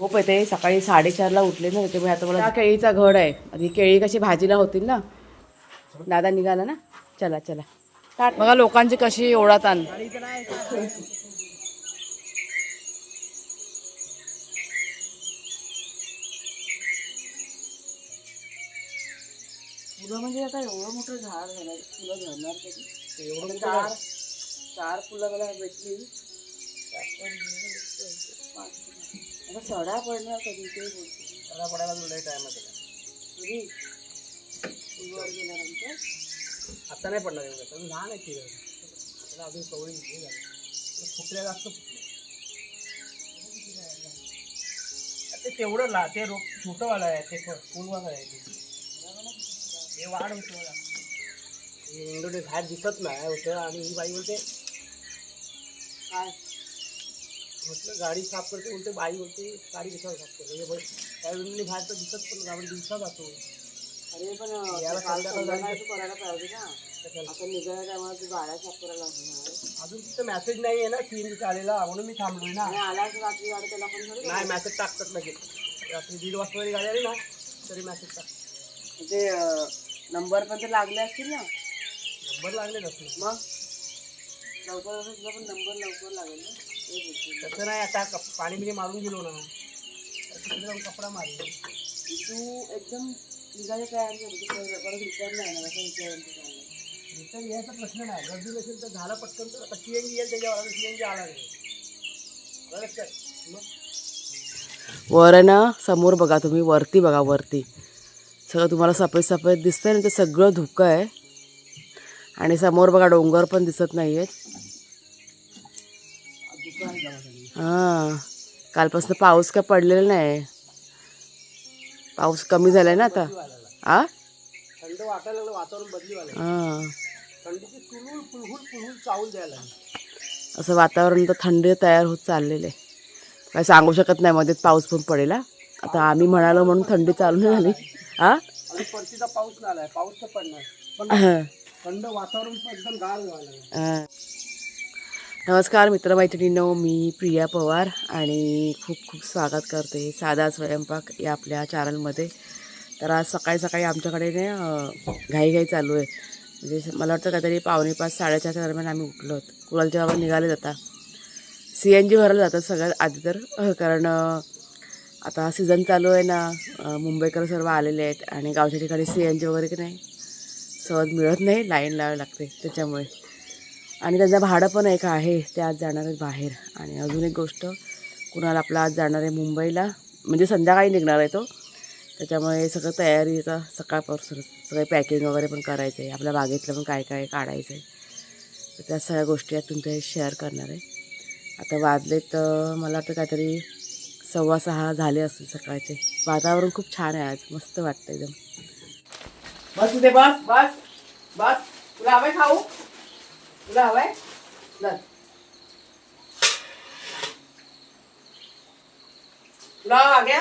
खूप येते. सकाळी साडेचारला उठले ना त्याच्यामुळे आता मला केळीचा घड आहे. आणि केळी कशी भाजीला होतील ना? दादा निघाला ना? चला चला. बघा लोकांची कशी ओढात आण. फुलं म्हणजे आता एवढं मोठं झाड झालं फुलं धरणार कधी? एवढं चार चार फुलं मला भेटली. आता सडा पडणार कधी ते बोलते त्याला पडायला तुला टाइम आहे गेल्यानंतर? आता नाही पडणार एवढं अजून लहान आहे ती त्याला अजून कवळी हे झालं. त्याला फुटल्या जास्त फुटले ते तेवढं ला ते रोप छोटं वाला आहे ते फुलवाला आहे ते. हे वाढ होतं. हे इंडोने झाड दिसत नाही होतं. आणि ही बाई बोलते काय? म्हटलं गाडी साफ करते बोलते बाई बोलते गाडी कशावर साफ करते? हे बघ त्यावेळी झाड तर दिसत पण आपण दिवसा जातो. अरे पण याला काल संध्याकाळ संध्याकाळी तू करायला पाहिजे ना? आपण निघायला त्यामुळे तू गाड्या साफ करायला लागणार अजून तिथं मेसेज नाही आहे ना सीएनजी आलेला म्हणून मी थांबलोय ना. आलाच रात्री गाडी त्याला पण नाही मेसेज टाकतात लगेच. रात्री दीड वाजता जरी गाडी आली ना तरी मेसेज टाक ते नंबर पण तर लागले असतील ना? नंबर लागले असले मग? लवकर पण नंबर लवकर लागेल ना? ते. तसं नाही आता कप- पाणी बिणी मारून गेलो ना. तर तिकडे जाऊन कपडा मारलो. तू एकदम निघायला तयार झाली की परत परत रिटर्न नाही येणार असं विचारायचं चाललंय. रिटर्न यायचा प्रश्न नाही. गर्दी नसेल तर झाला पटकन तर आता सीएनजी येईल त्याच्यावर सीएनजी आला नाही. आलं लक्षात मग? वर आहे ना समोर बघा तुम्ही वरती बघा वरती. सगळं तुम्हाला सफेद सफेद दिसतंय ना ते सगळं धुकं आहे. आणि समोर बघा डोंगर पण दिसत नाही आहेत हां. कालपासून पाऊस काय पडलेला नाही. पाऊस कमी झालाय ना आता. आ? थंड वाटायला लागलं वातावरण बदली व्हायला हां. थंडीची चुलूल पुलहुल पुलहुल चावूल द्यायला लागली. असं वातावरण तर थंडी तयार होत चाललेलं आहे. काय सांगू शकत नाही मध्ये पाऊस पण पडेल हा. आता आम्ही म्हणालो म्हणून थंडी चालू नाही झाली. हा आणि परतीचा पाऊस नाही आलाय पाऊस तर पडणार. पण हा. थंड वातावरण पण एकदम गार व्हायला लागलं. नमस्कार मित्रमैत्रिणींनो मी प्रिया पवार आणि खूप खूप स्वागत करते साधा स्वयंपाक या आपल्या चॅनलमध्ये तर आज सकाळी सकाळी आमच्याकडे ना घाईघाई चालू आहे. म्हणजे मला वाटतं काहीतरी पावणे पाच साडेचारच्या दरम्यान आम्ही उठलो. कुणालच्या बाबा निघाले जाता. सी एन जी भरायला जातात सगळ्यात आधी तर. कारण आता सीझन चालू आहे ना मुंबईकर सर्व आलेले आहेत आणि गावच्या ठिकाणी सी एन जी वगैरे की नाही सहज मिळत नाही लाईन लावावी लागते त्याच्यामुळे. आणि त्यांचं भाडं पण एक आहे ते आज जाणार आहेत बाहेर. आणि अजून एक गोष्ट कुणाला आपला आज जाणार आहे मुंबईला म्हणजे संध्याकाळी निघणार आहे तो. त्याच्यामुळे सगळं तयारी सकाळपासून सगळे पॅकिंग वगैरे पण करायचं आहे. आपल्या बागेतलं पण काय काय काढायचं आहे तर त्या सगळ्या गोष्टी आज तुमच्या शेअर करणार आहे. आता वाजलेत तर मला वाटतं काहीतरी सव्वा सहा झाले असतील सकाळचे. वातावरण खूप छान आहे आज मस्त वाटतं एकदम. बस इथे बस बस बस. तुला हवंय खाऊ? तुला हवंय? चल तुला हवा घ्या.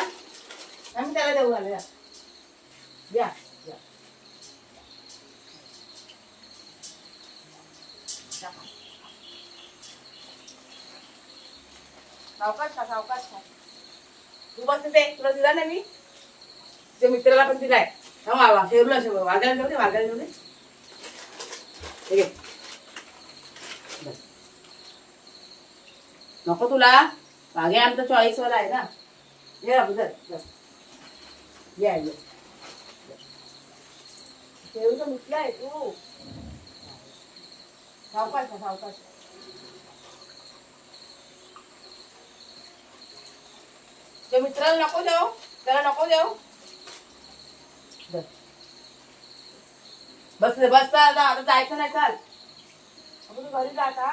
आम्ही त्याला देऊ घालूया. द्या. सावकाश खा सावकाश खा. तू बस तिथे तुला दिला ना मी. ते मित्राला पण दिलाय. हा वा शेरूला शेव वागायला जाऊ दे वागायला जाऊ दे. बस. नको तुला. मागे आमचा चॉईस वाला आहे ना. ये अगोदर ये आई, ये. तर आहे तू. सावकाश खा, सावकाश मित्राला नको देऊ त्याला नको देऊ बस बस आता आता जायचं नाही चाल. तू घरी जा. आता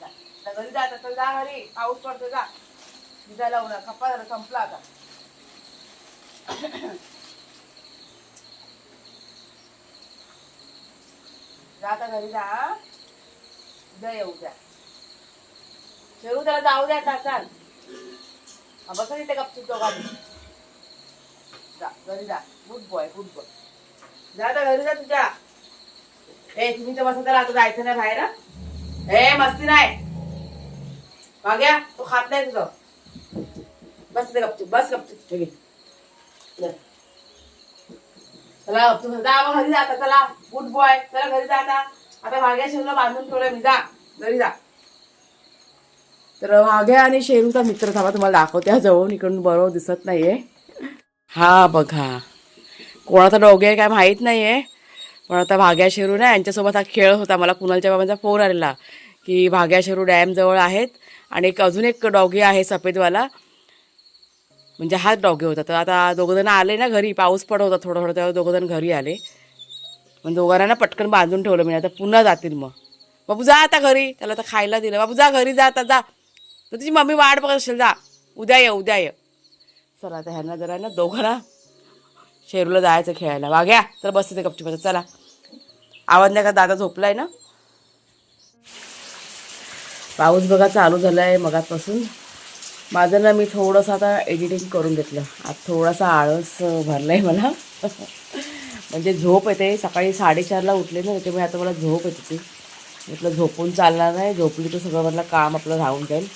जा. घरी जा आता चल जा घरी. पाऊस पडतो जा. भिजायला उन्हा खप्पा झाला संपला आता. जा आता घरी जा हा? उद्या येऊ द्या शेरू त्याला जाऊ द्या आता चाल. हा बसा तिथे गपचूप दोघांनी. जा घरी जा. गुड बॉय गुड बॉय जा आता घरी जा तुझ्या. ए तुम्ही तर बसा तर आता जायचं नाही बाहेर ए मस्ती नाही. भाग्या तो खात नाही तुझं. बस ते गपचूप बस गपचूप ठेवी घे. चला. गपचूप जा मग घरी जाता चला. गुड बॉय चला घरी जाता आता. भाग्या शेवला बांधून ठेवलं मी जा. घरी जा. तर वाघ्या आणि शेरूचा मित्र थांबा तुम्हाला दाखवते. हा जवळून इकडून बरोबर दिसत नाहीये. हा बघा. कोणाचा डोगे काय माहीत नाहीये. पण आता भाग्या शेरू ना यांच्यासोबत हा खेळ होता. मला कुणालच्या बाबांचा फोन आलेला की भाग्या शेरू डॅमजवळ आहेत आणि एक अजून एक डॉगी आहे सफेदवाला. म्हणजे हाच डॉगी होता. तर आता दोघं जण आले ना घरी पाऊस पडत होता थोडं थोडं तेव्हा दोघं जण घरी आले. मग दोघांना ना पटकन बांधून ठेवलं मी आता पुन्हा जातील मग. बाबू जा आता घरी. त्याला तर खायला दिलं. बाबू जा घरी जा आता जा. तर तुझी मम्मी वाट बघत असेल जा. उद्या ये उद्या ये. चला आता ह्यांना जरा ना दोघांना शेरूला जायचं खेळायला. वाघ्या तर बसते ते गपचूप चला. आवाज नाही का? दादा झोपलाय ना? पाऊस बघा चालू झाला आहे मगापासून. माझं ना मी थोडंसं आता एडिटिंग करून घेतलं. आज थोडासा आळस भरला आहे मला. म्हणजे झोप येते. सकाळी साडेचारला उठले ना त्याच्यामुळे आता मला झोप येते ती म्हटलं झोपून चालणार नाही झोपली तर सगळं म्हटलं काम आपलं राहून जाईल.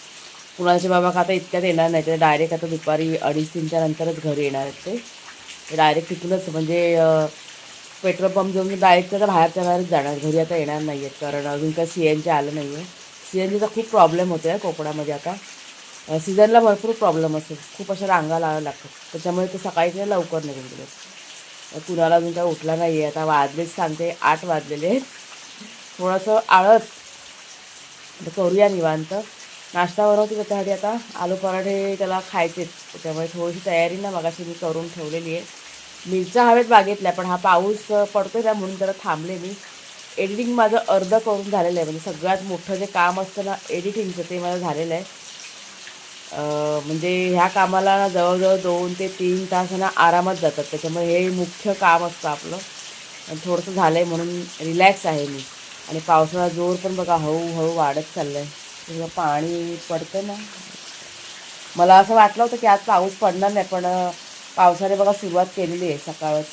कुणाचे बाबा का आता इतक्यात येणार नाही ते डायरेक्ट आता दुपारी अडीच तीनच्या नंतरच घरी येणार आहेत ते. डायरेक्ट तिथूनच म्हणजे पेट्रोल पंप घेऊन डायरेक्ट आता बाहेरच्या बाहेरच जाणार. घरी आता येणार नाही आहेत कारण अजून काय सी एन जी आलं नाही आहे सी एन जीचा खूप प्रॉब्लेम होतो आहे कोकणामध्ये आता. सीझनला भरपूर प्रॉब्लेम असतो. खूप अशा रांगा लावाव्या लागतात. त्याच्यामुळे ते सकाळी ते लवकर निघून गेले कुणाला अजून काय उठला नाही आहे आता वाजलेच सांगते आठ वाजलेले आहेत. थोडंसं आळस. करूया निवांत. नाश्ता बनवते त्याच्यासाठी आता. आलू पराठे त्याला खायचेच त्यामुळे थोडीशी तयारी ना मगाशी मी करून ठेवलेली आहे. मिरच्या हवेत बागेतल्या पण हा पाऊस पडतो त्या म्हणून जरा थांबले मी. एडिटिंग माझं अर्ध करून झालेलं आहे. म्हणजे सगळ्यात मोठं जे काम असतं ना एडिटिंगचं ते माझं झालेलं आहे. म्हणजे ह्या कामाला ना जवळजवळ दोन ते तीन तास ना आरामात जातात. त्याच्यामुळे हे मुख्य काम असतं आपलं. आणि थोडंसं झालं आहे म्हणून रिलॅक्स आहे मी. आणि पावसाळा जोर पण बघा हळूहळू वाढत चाललं आहे पाणी पडतं ना. मला असं वाटलं होतं की आज पाऊस पडणार नाही पण पावसाने बघा सुरुवात केलेली आहे सकाळच.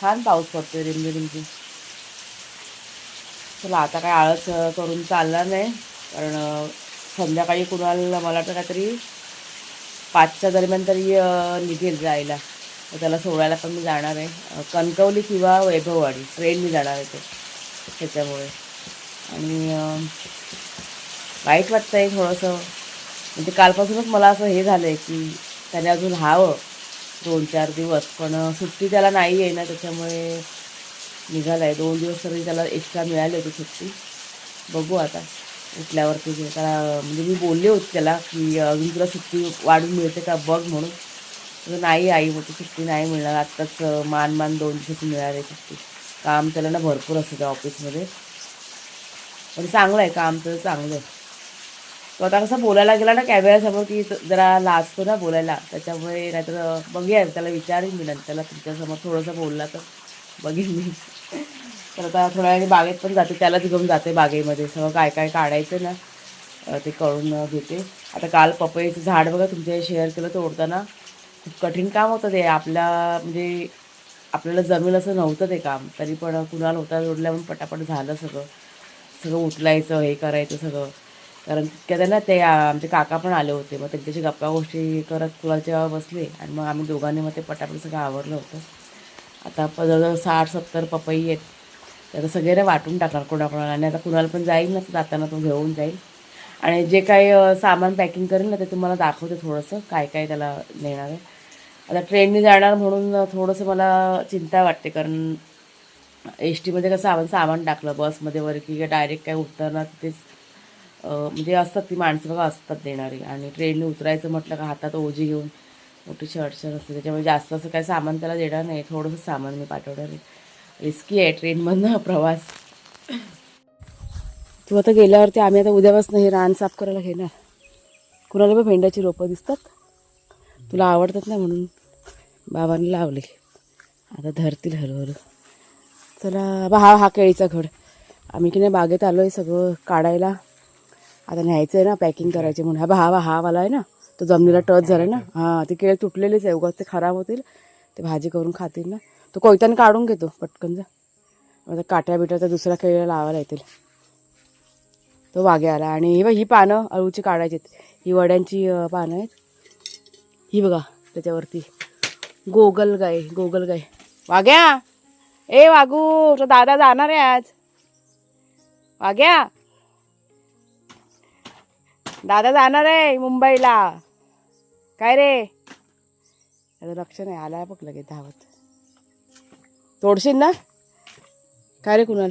छान पाऊस पडतोय रिमझी रिमझी चला आता काय आळस करून चालणार नाही. कारण संध्याकाळी कुणाला मला वाटतं काहीतरी पाचच्या दरम्यान तरी निघेल जायला. तर त्याला सोडायला पण मी जाणार आहे. कणकवली किंवा वैभववाडी. ट्रेननी जाणार आहे ते त्याच्यामुळे. आणि वाईट वाटतं आहे थोडंसं. म्हणजे कालपासूनच मला असं हे झालं आहे की त्याने अजून हवं दोन चार दिवस पण सुट्टी त्याला नाही आहे ना त्याच्यामुळे निघाला आहे दोन दिवस तरी त्याला एक्स्ट्रा मिळाली होती सुट्टी. बघू आता उठल्यावरती त्याला म्हणजे मी बोलले होते त्याला की अजून तुला सुट्टी वाढून मिळते का बघ म्हणून. तर नाही आई मोठी सुट्टी नाही मिळणार. आत्ताच मान मान दोन दिवसाची मिळाली आहे सुट्टी. काम त्याला ना भरपूर असतं त्या ऑफिसमध्ये पण चांगलं आहे काम तर चांगलं आहे. तो आता कसं बोलायला गेला ना कॅमेऱ्यासमोर की जरा लाजतो ना बोलायला. त्याच्यामुळे नाहीतर बघूया त्याला विचारेन मी नंतर. त्याला तुमच्यासमोर थोडंसं बोलला तर बघेन मी. तर आता थोड्या वेळाने बागेत पण जाते. त्यालाच घेऊन जाते बागेमध्ये. सगळं काय काय काढायचं ना ते करून घेते. आता काल पपईचं झाड बघा तुमच्या शेअर केलं तोडताना. खूप कठीण काम होतं ते. आपल्या म्हणजे आपल्याला जमेल असं नव्हतं ते काम. तरी पण कुणाला होता जोडल्या म्हणून पटापट झालं सगळं. सगळं उचलायचं हे करायचं सगळं. कारण तितक्यात त्यांना ते आमचे काका पण आले होते. मग त्यांच्याशी गप्पा गोष्टी करत कुणाच्या बसले आणि मग आम्ही दोघांनी मग ते पटापट सगळं आवरलं होतं. आता प- जवळजवळ साठ सत्तर पपई आहेत. त्याचं सगळे वाटून टाकणार कोणाकोणाला. आणि आता कुणाला पण जाईल ना तर जाताना तो घेऊन जाईल. आणि जे काही सामान पॅकिंग करेल ना ते तुम्हाला दाखवते थोडंसं काय काय त्याला नेणार आहे. आता ट्रेनने जाणार म्हणून थोडंसं मला चिंता वाटते कारण एस टीमध्ये कसं आपण सामान टाकलं बसमध्ये वगैरे की डायरेक्ट काय उतरणार तिथेच. म्हणजे असतात ती माणसं बघा असतात देणारी. आणि ट्रेनने उतरायचं म्हटलं का हातात ओझी घेऊन मोठीशी अडचण असते. त्याच्यामुळे जास्त असं काही सामान त्याला देणार नाही. थोडंसं सामान मी पाठवणार आहे. रिस्की आहे ट्रेनमधनं प्रवास. तू आता गेल्यावरती आम्ही आता उद्यापासून हे रान साफ करायला घेणार. कुणाला पण भेंड्याची रोपं दिसतात. तुला आवडतात ना म्हणून बाबांनी लावले. आता धरतील हळूहळू. चला बा हा हा केळीचा घड. आम्ही की नाही बागेत आलो आहे सगळं काढायला. आता न्यायचं आहे ना पॅकिंग करायचे म्हणून. हा बा हा हा वाला आहे ना. तो जमिनीला टच झाला ना. हां. ते केळी तुटलेलेच आहे. उगाच ते खराब होतील. ते भाजी करून खातील ना. तो कोयत्याने काढून घेतो पटकन जा. आता काट्या बिट्या तर दुसऱ्या केळीला लावायला येतील. तो वाघे आला. आणि ही बघ ही पानं अळूची काढायची ही वड्यांची पानं आहेत. ही बघा त्याच्यावरती. गोगल गाय गोगल गाय. वाघ्या ए वाघू तो दादा जाणार आहे आज. वाघ्या दादा जाणार आहे मुंबईला. काय रे? आता लक्ष नाही आलाय बघ लगेच धावत. तोडशील ना? काय रे कुणाल?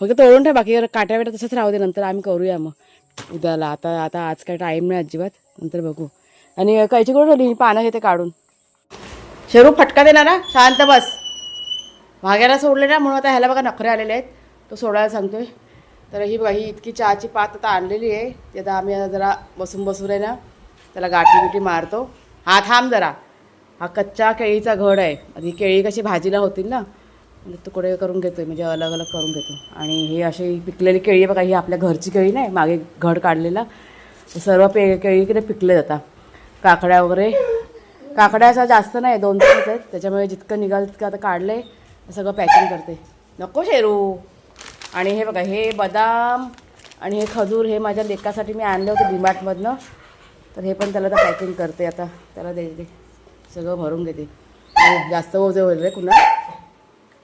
फक्त तोडून ठेव बाकी काट्या बिट्या तसंच राहू दे नंतर आम्ही करूया मग. उद्याला आता आता आज काय टाईम नाही अजिबात नंतर बघू. आणि कैची कुठं ठेवली? पानं घेते काढून. शेरू फटका देणार ना शांत बस. भाग्याला सोडले ना म्हणून आता ह्याला बघा नखरे आलेले आहेत. तो सोडायला सांगतोय. तर ही बघा ही इतकी चहाची पात आता आणलेली आहे. ती आता आम्ही जरा बसून बसून आहे ना त्याला गाठी बिठी मारतो. हा थांब जरा. हा कच्चा केळीचा घड आहे. आधी केळी कशी भाजीला होतील ना म्हणजे तुकडे करून घेतो म्हणजे अलग अलग करून घेतो. आणि हे अशी पिकलेली केळी आहे बघा ही आपल्या घरची केळी नाही मागे घड काढलेला. सर्व पे केळी इकडे पिकले जातात. काकड्या वगैरे. काकड्या असा जास्त नाही दोन तीनच आहेत. त्याच्यामुळे जितकं निघाल तितकं आता आहे सगळं पॅकिंग करते. नको शेरू. आणि हे बघा हे बदाम आणि हे खजूर हे माझ्या लेकासाठी मी आणलं होतं डीमार्टमधनं. तर हे पण त्याला तर पॅकिंग करते आता. त्याला दे दे. सगळं भरून घेते. आणि जास्त ओझे होईल रे कुणा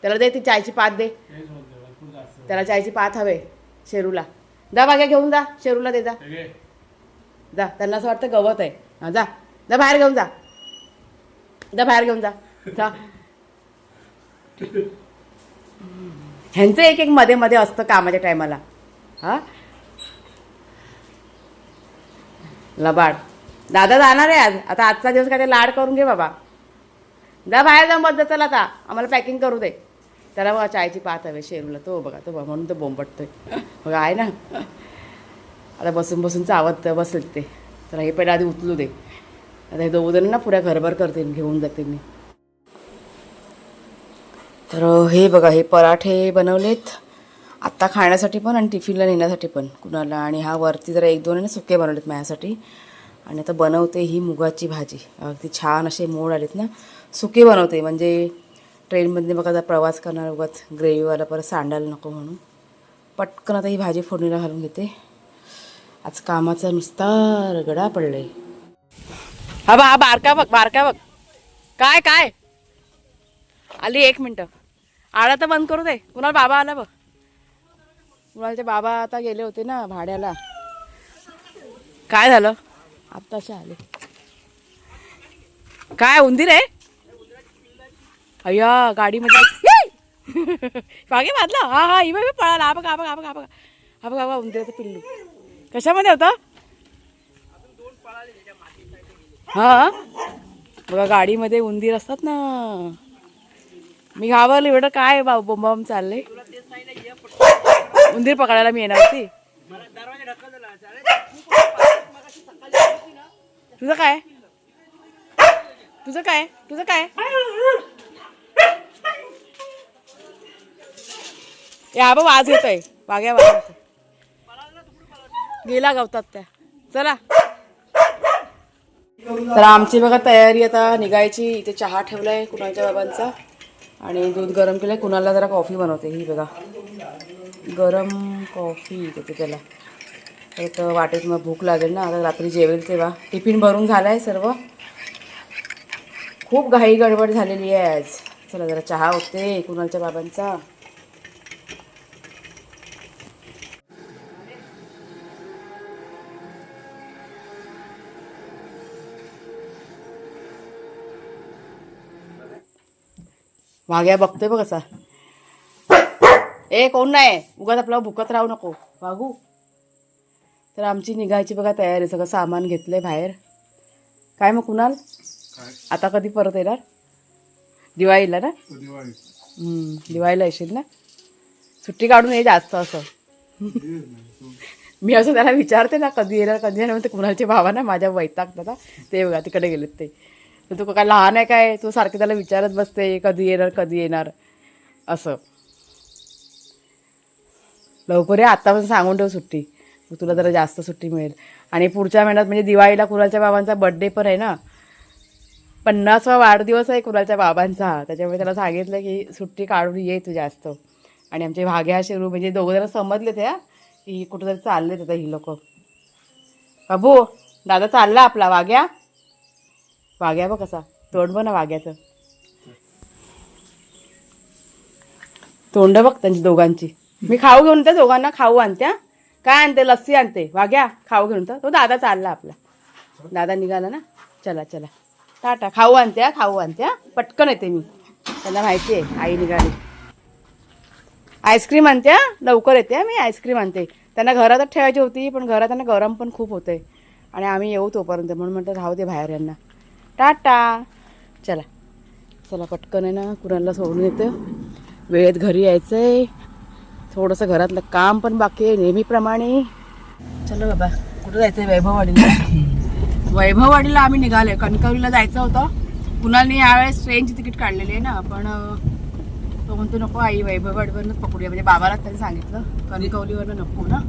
त्याला दे ती चायची पात दे. त्याला चायची पात हवे शेरूला. जा बाग्या घेऊन जा. शेरूला दे जा. जा. त्यांना असं वाटतं गवत आहे. हा जा. जा बाहेर घेऊन जा. जा बाहेर घेऊन जा. जा. ह्यांचं एक एक मध्ये मध्ये असतं कामाच्या टायमाला. हा? लबाड. दादा जाणार आहे आज. आता आजचा दिवस काय ते लाड करून घे बाबा. जा बाहेर जाऊन मत जा चला आता. आम्हाला पॅकिंग करू दे. त्याला बघा चायची पाहत हवे शेरूला. तो बघा तो बघा. म्हणून तो बोंबटतोय. बघा आहे ना? आता बसून बसून चावत बसेल ते. चला हे पहिला आधी उचलू दे. आता हे दोघं जण ना पुऱ्या घरभर करते घेऊन जाते मी. तर हे बघा हे पराठे बनवलेत. आत्ता खाण्यासाठी पण आणि टिफिनला नेण्यासाठी पण कुणाला. आणि हा वरती जरा एक दोन आहे ना सुके बनवलेत माझ्यासाठी. आणि आता बनवते ही मुगाची भाजी. अगदी छान असे मोड आलेत ना. सुके बनवते म्हणजे ट्रेनमध्ये बघा जर प्रवास करणार उगाच ग्रेव्हीवाला परत सांडायला नको म्हणून. पटकन आता ही भाजी फोडणीला घालून घेते. आज कामाचा नुसता रगडा पडलाय. हा बा हा बारका बघ बारका बघ. काय काय? आली एक मिनटं. आळा तर बंद करू दे. कुणाला बाबा आला बघ. कुणालचे बाबा आता गेले होते ना भाड्याला. काय झालं? आत्ताशा आले. काय उंदीर आहे? अय्या गाडीमध्ये मागे बांधला. हा हा बघ पळाला. हा बघा हा बघा हा बघा हा बघा. हा बघा बघा उंदीराचं पिल्लू. कशामध्ये होतं? हा? बघा गाडीमध्ये उंदीर असतात ना. मी घाबरले एवढं काय बाबा बोंबाम चाललंय? उंदीर पकडायला मी येणार होती. तुझं काय? तुझं काय? तुझं काय? या बा वाज येतोय. वाघ्या वाज येतोय. गेला गवतात त्या. चला. तर आमची बघा तयारी आता निघायची. इथे चहा ठेवलाय कुणाच्या बाबांचा. आणि दूध गरम केलं कुणाला जरा कॉफी बनवते ही बघा. गरम कॉफी देते त्याला. परत वाटेत मग भूक लागेल ना. आता रात्री जेवेल तेव्हा. टिफिन भरून झाला आहे सर्व. खूप घाई गडबड झालेली आहे आज. चला जरा चहा होते. कुणालच्या बाबांचा. वाघ्या बघतोय बघ कसा ए कोण नाही? उगाच आपल्याला भुकत राहू नको. वागू. तर आमची निघायची बघा तयारी सगळं सामान घेतलंय बाहेर. काय मग कुणाल? आता कधी परत येणार? दिवाळीला ना? हम्म, दिवाळीला येशील ना? सुट्टी काढून ये जास्त असं. मी असं त्याला विचारते ना कधी येणार कधी येणार? म्हणते कुणालचे भावा ना माझ्या वैतागतात हा. ते बघा तिकडे गेलेत ते. तू काय लहान आहे काय? तू सारखं त्याला विचारत बसते कधी येणार कधी येणार? असं. लवकर ये आता पण सांगून ठेव सुट्टी. मग तुला जरा जास्त सुट्टी मिळेल. आणि पुढच्या महिन्यात म्हणजे दिवाळीला कुणालच्या बाबांचा बड्डे पण आहे ना? पन्नासवा वाढदिवस आहे कुणालच्या बाबांचा. त्याच्यामुळे त्याला सांगितलं की सुट्टी काढून ये तू जास्त. आणि आमचे भाग्या शिरू म्हणजे दोघं जण समजले त्या की कुठंतरी चालले आता ही लोक. बाबू दादा चालला आपला वाघ्या वाघ्या बघ कसा. तोंड बघ ना वाघ्याचं. तोंड बघ त्यांची दोघांची. मी खाऊ घेऊन त्या दोघांना खाऊ आणत्या काय आणते? लस्सी आणते. वाघ्या खाऊ घेऊन तर. तो दादा चालला आपला. दादा निघाला ना? चला चला. टाटा. खाऊ आणत्या खाऊ आणत्या पटकन येते मी. त्यांना माहिती आहे आई निघाली. आईस्क्रीम आणत्या लवकर येते मी आईस्क्रीम आणते. त्यांना घरातच ठेवायची होती पण घरात त्यांना गरम पण खूप होते आणि आम्ही येऊ तोपर्यंत. म्हणून म्हटलं राहू दे बाहेर यांना. टाटा. चला. चला पटकन आहे ना कुणाला सोडून येतं. वेळेत घरी यायचं आहे थोडंसं घरातलं काम पण बाकी आहे नेहमीप्रमाणे. चलो बाबा कुठं जायचं आहे वैभववाडीला? वैभववाडीला आम्ही निघाले कणकवलीला जायचं होतं. कुणाने यावेळेस ट्रेनची तिकीट काढलेली आहे ना पण तो म्हणतो नको आई वैभववाडीवरनंच पकडूया. म्हणजे बाबालाच त्यांनी सांगितलं. कणकवलीवरनं नको ना.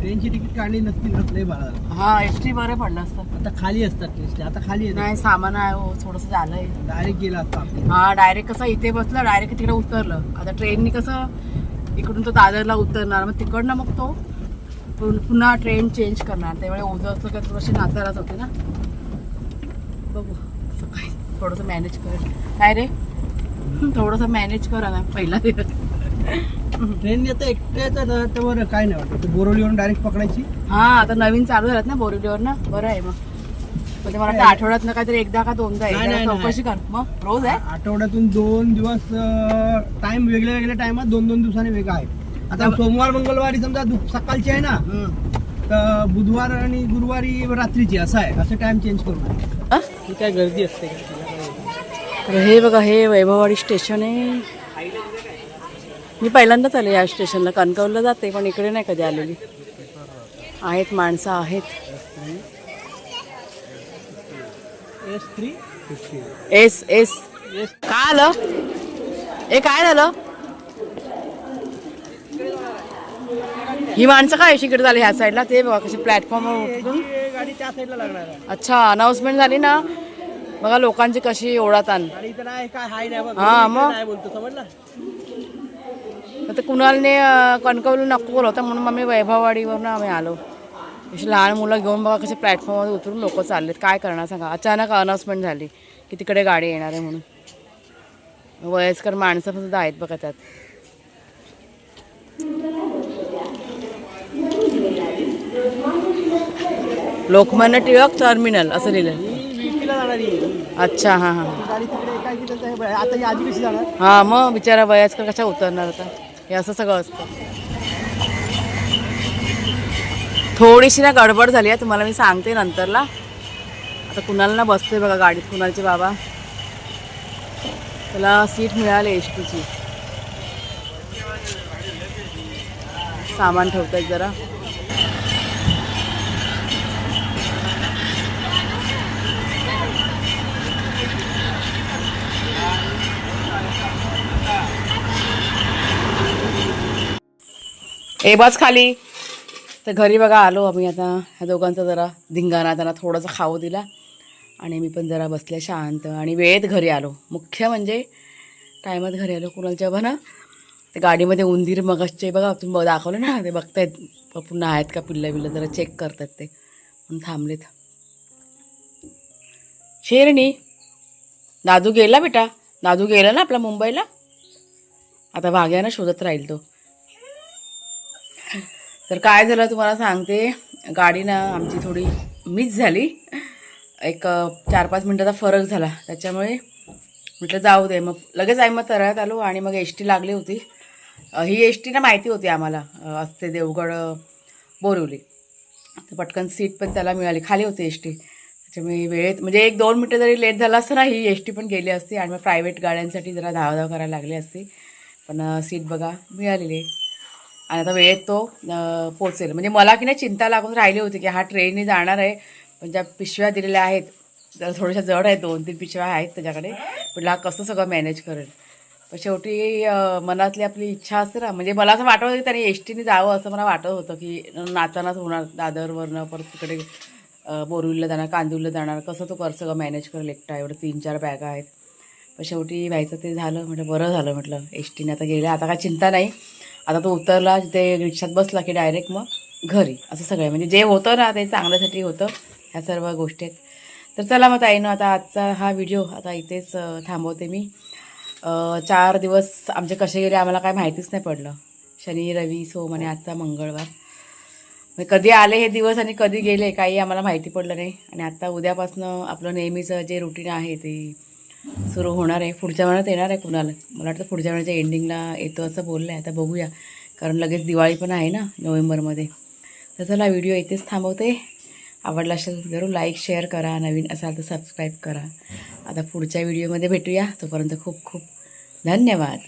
ट्रेनची तिकीट काढली नसती ना लय बाळा हा एस टी बरं पडलं असतं. आता खाली असतात ट्रेन आता खाली नाही सामान आहे हो थोडंसं झालंय. डायरेक्ट गेला असता आपण. हा डायरेक्ट कसं इथे बसलं डायरेक्ट तिकडे उतरलं. आता ट्रेननी कसं इकडून तो दादरला उतरणार मग तिकडनं मग तो पुन- पुन्हा ट्रेन चेंज करणार. त्यावेळी ओझं असलं का थोडीशी नाचायलाच होते ना. बघू सकाळी थोडंसं मॅनेज करेल. काय रे? थोडंसं मॅनेज करा ना पहिला दिवस. ट्रेन आता एकट्याचं ना तर बरं काय नाही वाटत. ते बोरवलीवरून डायरेक्ट पकडायची? हा आता नवीन चालू झालं ना बोरिवलीवर ना बरं आहे मग. म्हणजे मला वाटतं आठवड्यात काहीतरी एकदा का दोनदा आहे नाही, नाही, जरा नाही. चौकशी कर. मग रोज आहे? आठवड्यातून दोन दिवस टाइम वेगळ्या वेगळ्या टायमात दोन दोन दिवसांनी वेगळा आहे. आता सोमवार मंगळवारी समजा दु- सकाळची आहे ना. तर बुधवार आणि गुरुवारी रात्रीची असं आहे. असं टाइम चेंज करून अ? ही काय गर्दी असते तर हे बघा हे वैभववाडी स्टेशन आहे. मी पहिल्यांदाच आले या स्टेशनला. कणकवलीला जाते पण इकडे नाही कधी आलेली. आहेत माणसं आहेत. S three S. काय आलं? ए काय झालं? ही माणसं काय इकडे झाली ह्या साईडला ते बघा कशी प्लॅटफॉर्मवर आहे अच्छा अनाऊन्समेंट झाली ना? बघा लोकांची कशी ओढात आण आणि इथं नाही काय हाय नाही बघ. हा, मग? तर कुणालने कणकवली नको होता म्हणून आम्ही वैभववाडीवरून आम्ही आलो. अशी लहान मुलं घेऊन बघा कसे प्लॅटफॉर्मवर उतरून लोक चाललेत. काय करणार सांगा. अचानक अनाऊन्समेंट झाली की तिकडे गाडी येणार आहे म्हणून. वयस्कर माणसं पण सुद्धा आहेत बघा त्यात. लोकमान्य टिळक टर्मिनल असं लिहिलं. अच्छा हां हां हां मग बिचारा वयस्कर कशा उतरणार आता? हे असं सगळं असतं. थोडीशी ना गडबड झाली आहे तुम्हाला मी सांगते नंतरला. आता कुणाला ना बसते बघा गाडीत कुणालचे बाबा. त्याला सीट मिळाली एस टीची सामान ठेवतायत जरा. ए बस खाली. तर घरी बघा आलो आम्ही आता. ह्या दोघांचा जरा धिंगाणा त्यांना थोडंसं खाऊ दिला. आणि मी पण जरा बसले शांत. आणि वेळेत घरी आलो. मुख्य म्हणजे टायमात घरी आलो कुणालच्या बघा ना ते गाडीमध्ये उंदीर मगसचे बघा तुम्ही दाखवलं ना ते बघतायत. पुन्हा आहेत का पिल्लं बिल्लं जरा चेक करतात ते. म्हणून थांबलेत. शेरणी दादू गेला बेटा? दादू गेला ना आपला मुंबईला? आता भाग्यानं शोधत राहील तो तर काय झालं तुम्हाला सांगते. गाडी ना आमची थोडी मिस झाली. एक चार पाच मिनटाचा फरक झाला. त्याच्यामुळे म्हटलं जाऊ दे. मग लगेच आई मग तरळ्यात आलो आणि मग एस टी लागली होती. ही एस टी ना माहिती होती आम्हाला. असते देवगड बोरिवली. तर पटकन सीट पण त्याला मिळाली. खाली होती एस टी. त्याच्यामुळे वेळेत म्हणजे एक दोन मिनटं जरी लेट झाला असतं ना ही एस टी पण गेली असती. आणि मग प्रायव्हेट गाड्यांसाठी जरा धावधाव करायला लागली असती. पण सीट बघा मिळालेली आहे. आणि आता वेळेत तो पोचेल म्हणजे मला की नाही चिंता लागून राहिली होती की हा ट्रेनने जाणार आहे. पण ज्या पिशव्या दिलेल्या आहेत जरा थोड्याशा जड आहेत दोन तीन पिशव्या आहेत त्याच्याकडे. म्हटलं हा कसं सगळं मॅनेज करेल? पण शेवटी मनातली आपली इच्छा असते ना. म्हणजे मला असं वाटत होतं की त्याने एस टीने जावं असं मला वाटत होतं की नाचानाच होणार दादरवरनं परत तिकडे अं, बोरिवलीला जाणार कांदिवलीला जाणार. कसं तो कर सगळं मॅनेज करेल एकटा. एवढं तीन चार बॅगा आहेत. पण शेवटी व्हायचं ते झालं. म्हटलं बरं झालं म्हटलं. एस टीने आता गेलं. आता काय चिंता नाही. आता तो उतरला तिथे रिक्षात बसला की डायरेक्ट मग घरी. असं सगळं. म्हणजे जे होतं ना ते चांगल्यासाठी होतं. ह्या सर्व गोष्टी आहेत. तर चला मग ताईनं आता आजचा हा व्हिडिओ आता इथेच थांबवते मी. चार दिवस आमचे कसे गेले आम्हाला काय माहितीच नाही पडलं. शनी रवी सोम आणि आजचा मंगळवार. मग कधी आले हे दिवस आणि कधी गेले काही आम्हाला माहिती पडलं नाही. आणि आता उद्यापासनं आपलं नेहमीचं जे रुटीन आहे ते सुरू होणार आहे. पुढच्या महिन्यात येणार आहे कुणाला? मला वाटतं पुढच्या महिन्याच्या एंडिंगला येतो असं बोललं आहे आता बघूया. कारण लगेच दिवाळी पण आहे ना नोव्हेंबरमध्ये. तर चला व्हिडिओ इथेच थांबवते. आवडला असेल जरूर लाईक शेअर करा. नवीन असाल तर सबस्क्राईब करा. आता पुढच्या व्हिडिओमध्ये भेटूया. तोपर्यंत खूप खूप धन्यवाद.